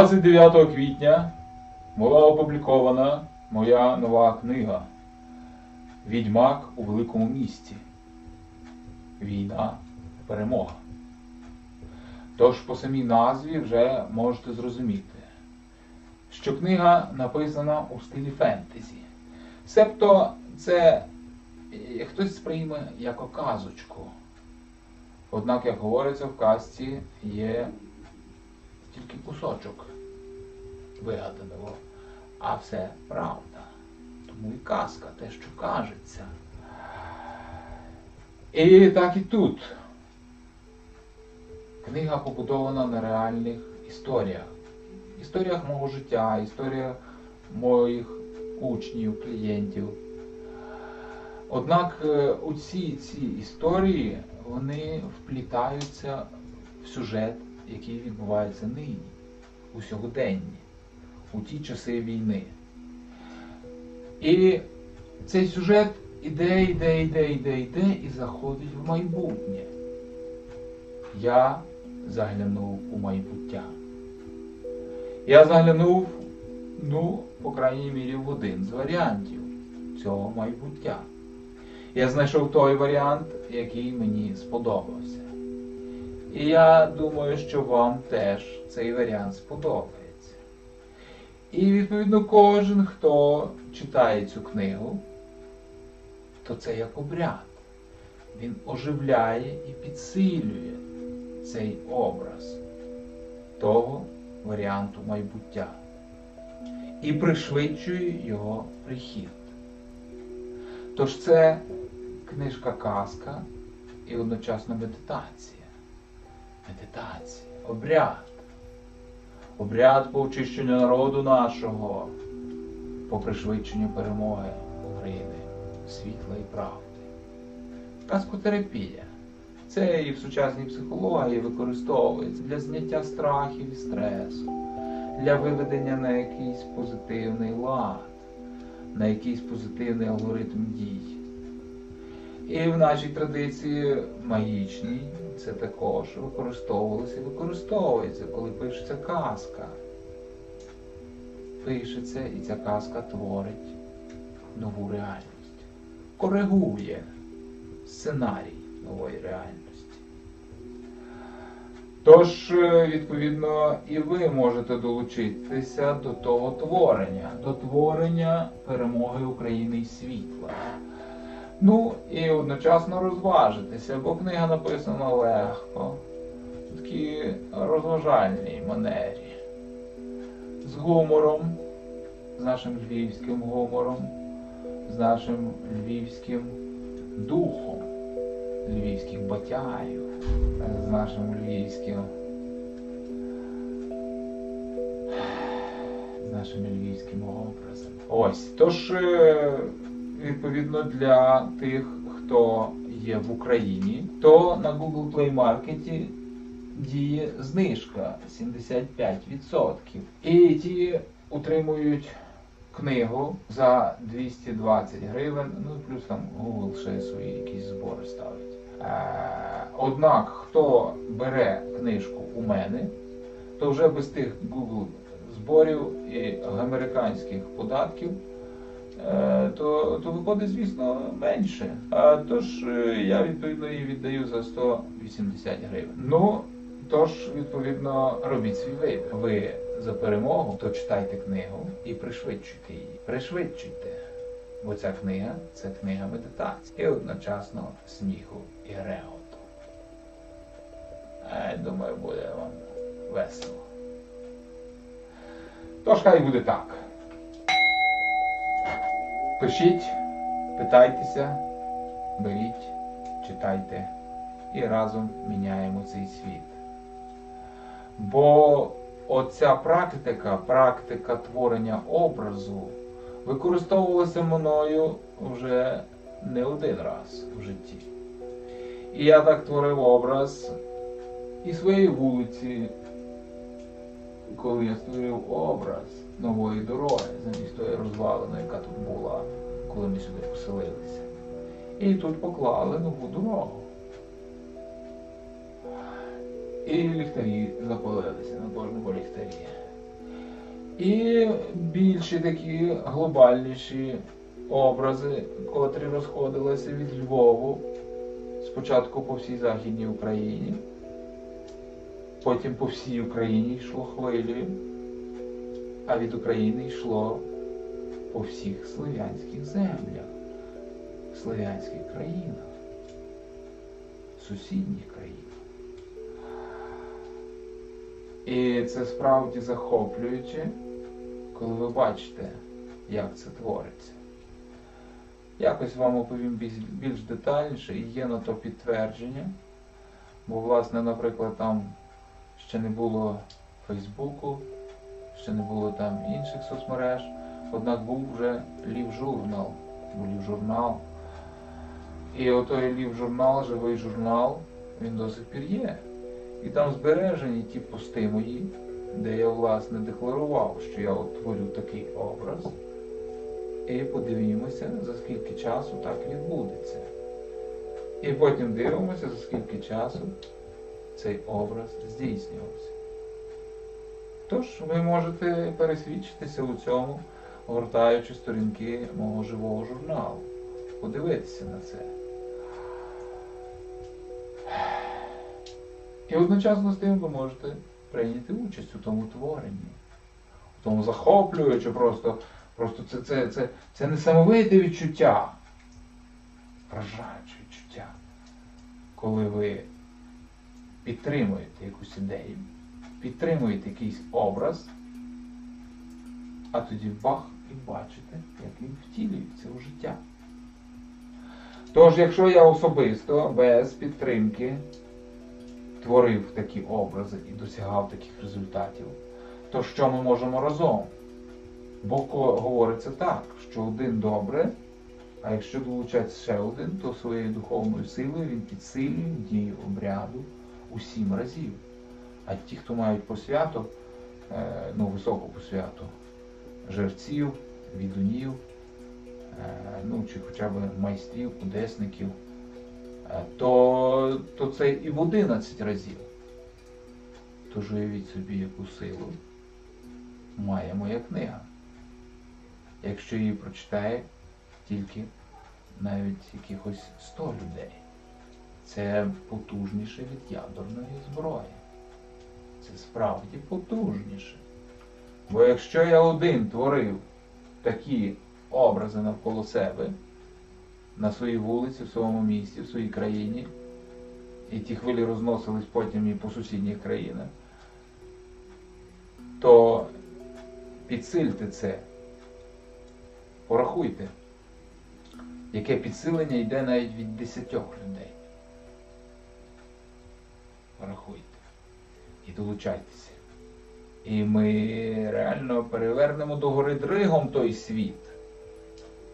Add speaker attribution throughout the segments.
Speaker 1: 29 квітня була опублікована моя нова книга Відьмак у великому місті. Війна, перемога. Тож по самій назві вже можете зрозуміти, що книга написана у стилі фентезі. Себто це е, хтось сприйме як казочку. Однак, як говориться в казці, є тільки кусочок вигаданого, а все правда. Тому і казка, те, що кажеться. І так і тут. Книга побудована на реальних історіях. Історіях мого життя, історіях моїх учнів, клієнтів. Однак е, усі ці історії вони вплітаються в сюжет, який відбувається нині, у сьогоденні, у ті часи війни. І цей сюжет іде, іде, іде, іде, іде і заходить в майбутнє. Я заглянув у майбуття. Я заглянув, ну, по крайній мірі, в один з варіантів цього майбуття. Я знайшов той варіант, який мені сподобався. І я думаю, що вам теж цей варіант сподобається. І відповідно кожен, хто читає цю книгу, то це як обряд. Він оживляє і підсилює цей образ того варіанту майбуття і пришвидшує його прихід. Тож це книжка казка і одночасно медитація. Медитація, обряд. Обряд по очищенню народу нашого, по пришвидшенню перемоги України, світла і правди. Казкотерапія. Це і в сучасній психології використовується для зняття страхів і стресу, для виведення на якийсь позитивний лад, на якийсь позитивний алгоритм дій. І в нашій традиції магічній це також використовувалося і використовується, коли пишеться казка. Пишеться і ця казка творить нову реальність, коригує сценарій нової реальності. Тож, відповідно, і ви можете долучитися до того творення, до творення перемоги України і світла. Ну і одночасно розважитися, бо книга написана легко, в такій розважальній манері, з гумором, з нашим львівським гумором, з нашим львівським духом, львівських батяїв, з нашим львівським. з нашими львівськими образами. Ось. Тож, е, відповідно, для тих, хто є в Україні, то на Google Play Market діє знижка 75%. І ті утримують книгу за 220 гривень, ну і плюс там Google ще свої якісь збори ставить. Е, Однак, хто бере книжку у мене, то вже без тих Google зборів і американських податків, то, то виходить, звісно, менше. А тож е, я відповідно її віддаю за 180 гривень. Ну, тож, відповідно, робіть свій вибір. Ви за перемогу, то читайте книгу і пришвидшуйте її. Пришвидшуйте. Бо ця книга це книга медитації і одночасно сміху і реготу. Я думаю, буде вам весело. Тож хай буде так. Пишіть, питайтеся, беріть, читайте і разом міняємо цей світ. Бо оця практика, практика творення образу, використовувалася мною вже не один раз в житті. І я так творив образ і своєї вулиці, коли я створив образ нової дороги, замість тої розвалини, яка тут була, коли ми сюди поселилися. І тут поклали нову дорогу. І ліхтарі запалилися на кожному ліхтарі. І більші такі глобальніші образи, котрі розходилися від Львову, спочатку по всій Західній Україні, потім по всій Україні йшло хвилею, а від України йшло по всіх слов'янських землях, слов'янських країнах, сусідніх країнах. І це справді захоплююче, коли ви бачите, як це твориться. Якось вам оповім більш, детальніше і є на то підтвердження. Бо, власне, наприклад, там ще не було Фейсбуку, ще не було там інших соцмереж, однак був вже лів-журнал. Лів-журнал. І отой лів-журнал, живий журнал, він до сих пір є. І там збережені ті пости мої, де я власне декларував, що я от творю такий образ. І подивімося, за скільки часу так відбудеться. І потім дивимося, за скільки часу цей образ здійснювався. Тож ви можете пересвідчитися у цьому, гортаючи сторінки мого живого журналу. Подивитися на це. І одночасно з тим ви можете прийняти участь у тому творенні, у тому захоплюючи просто, просто це, це, це, це несамовите відчуття, вражаюче відчуття, коли ви підтримуєте якусь ідею, підтримуєте якийсь образ, а тоді бах і бачите, як він втілюється у життя. Тож, якщо я особисто без підтримки творив такі образи і досягав таких результатів, то що ми можемо разом? Бо говориться так, що один добре, а якщо долучається ще один, то своєю духовною силою він підсилює дію обряду у сім разів. А ті, хто мають посвяту, е, ну, високу посвяту, жерців, відунів, е, ну, чи хоча б майстрів, кудесників, е, то, то це і в 11 разів. Тож уявіть собі, яку силу має моя книга. Якщо її прочитає тільки навіть якихось 100 людей. Це потужніше від ядерної зброї. Це справді потужніше. Бо якщо я один творив такі образи навколо себе, на своїй вулиці, в своєму місті, в своїй країні, і ті хвилі розносились потім і по сусідніх країнах, то підсильте це. Порахуйте, яке підсилення йде навіть від десятьох людей. І долучайтеся. І ми реально перевернемо до гори дригом той світ.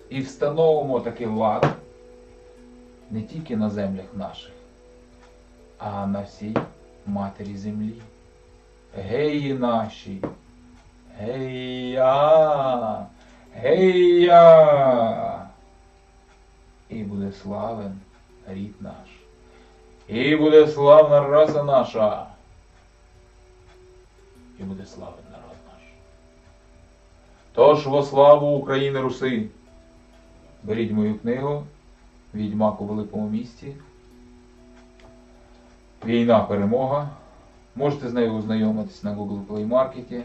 Speaker 1: І встановимо такий лад не тільки на землях наших, а на всій матері землі. Геї наші. Гея! Гея! І буде славен рід наш. І буде славна раса наша. І буде славен народ наш. Тож во славу України Руси. Беріть мою книгу Відьмак у великому місті. Війна перемога. Можете з нею ознайомитись на Google Play Market,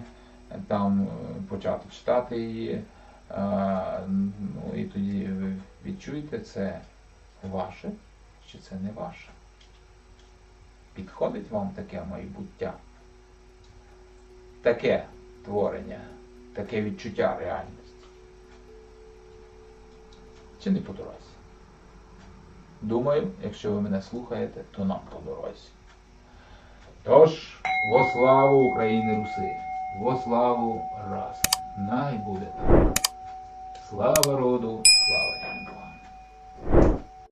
Speaker 1: там е, почати читати її. Е, Ну і тоді ви відчуєте, це ваше чи це не ваше. Підходить вам таке майбуття, таке творення, таке відчуття реальності. Чи не по дорозі? Думаю, якщо ви мене слухаєте, то нам по дорозі. Тож, во славу України Руси, во славу раси, най буде так. Слава роду, слава Янголам.